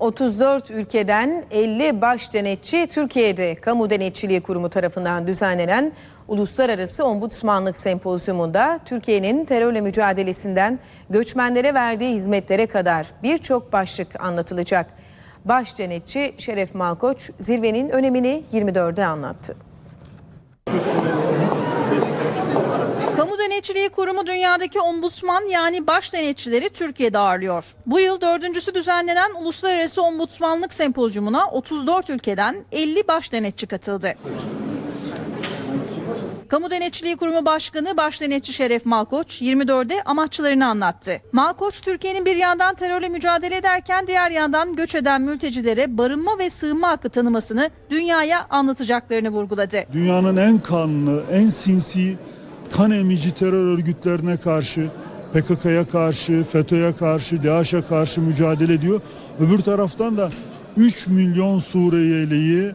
34 ülkeden 50 baş denetçi Türkiye'de Kamu Denetçiliği Kurumu tarafından düzenlenen Uluslararası Ombudsmanlık Sempozyumunda Türkiye'nin terörle mücadelesinden göçmenlere verdiği hizmetlere kadar birçok başlık anlatılacak. Baş denetçi Şeref Malkoç zirvenin önemini 24'de anlattı. Denetçiliği Kurumu dünyadaki ombudsman yani baş denetçileri Türkiye'de ağırlıyor. Bu yıl dördüncüsü düzenlenen Uluslararası Ombudsmanlık Sempozyumuna 34 ülkeden 50 baş denetçi katıldı. Kamu Denetçiliği Kurumu Başkanı Baş Denetçi Şeref Malkoç 24'de amaçlarını anlattı. Malkoç Türkiye'nin bir yandan terörle mücadele ederken diğer yandan göç eden mültecilere barınma ve sığınma hakkı tanımasını dünyaya anlatacaklarını vurguladı. dünyanın en kanlı, en sinsi, kan emici terör örgütlerine karşı, PKK'ya karşı, FETÖ'ye karşı, DAEŞ'e karşı mücadele ediyor. Öbür taraftan da 3 milyon Suriyeli'yi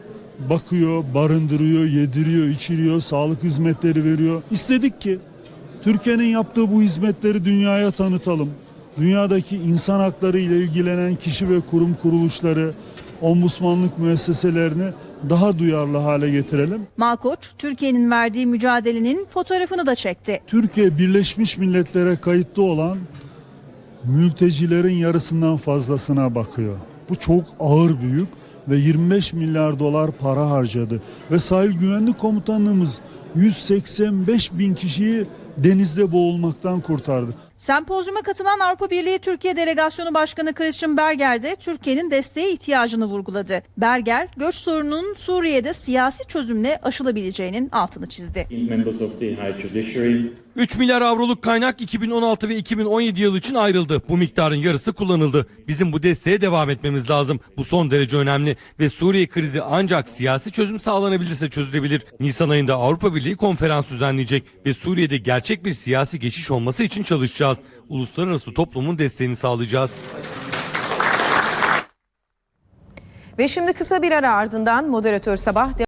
bakıyor, barındırıyor, yediriyor, içiriyor, sağlık hizmetleri veriyor. İstedik ki Türkiye'nin yaptığı bu hizmetleri dünyaya tanıtalım. Dünyadaki insan hakları ile ilgilenen kişi ve kurum kuruluşları, ombudsmanlık müesseselerini daha duyarlı hale getirelim. Malkoç, Türkiye'nin verdiği mücadelenin fotoğrafını da çekti. Türkiye Birleşmiş Milletler'e kayıtlı olan mültecilerin yarısından fazlasına bakıyor. Bu çok ağır büyük ve 25 milyar dolar para harcadı. Ve sahil güvenlik komutanlığımız 185 bin kişiyi denizde boğulmaktan kurtardı. Sempozyuma katılan Avrupa Birliği Türkiye Delegasyonu Başkanı Christian Berger de Türkiye'nin desteğe ihtiyacını vurguladı. Berger, göç sorununun Suriye'de siyasi çözümle aşılabileceğinin altını çizdi. members of the High Judiciary. 3 milyar avroluk kaynak 2016 ve 2017 yıl için ayrıldı. Bu miktarın yarısı kullanıldı. Bizim bu desteğe devam etmemiz lazım. Bu son derece önemli ve Suriye krizi ancak siyasi çözüm sağlanabilirse çözülebilir. Nisan ayında Avrupa Birliği konferans düzenleyecek ve Suriye'de gerçek bir siyasi geçiş olması için çalışacağız. Uluslararası toplumun desteğini sağlayacağız. Ve şimdi kısa bir ara ardından moderatör sabah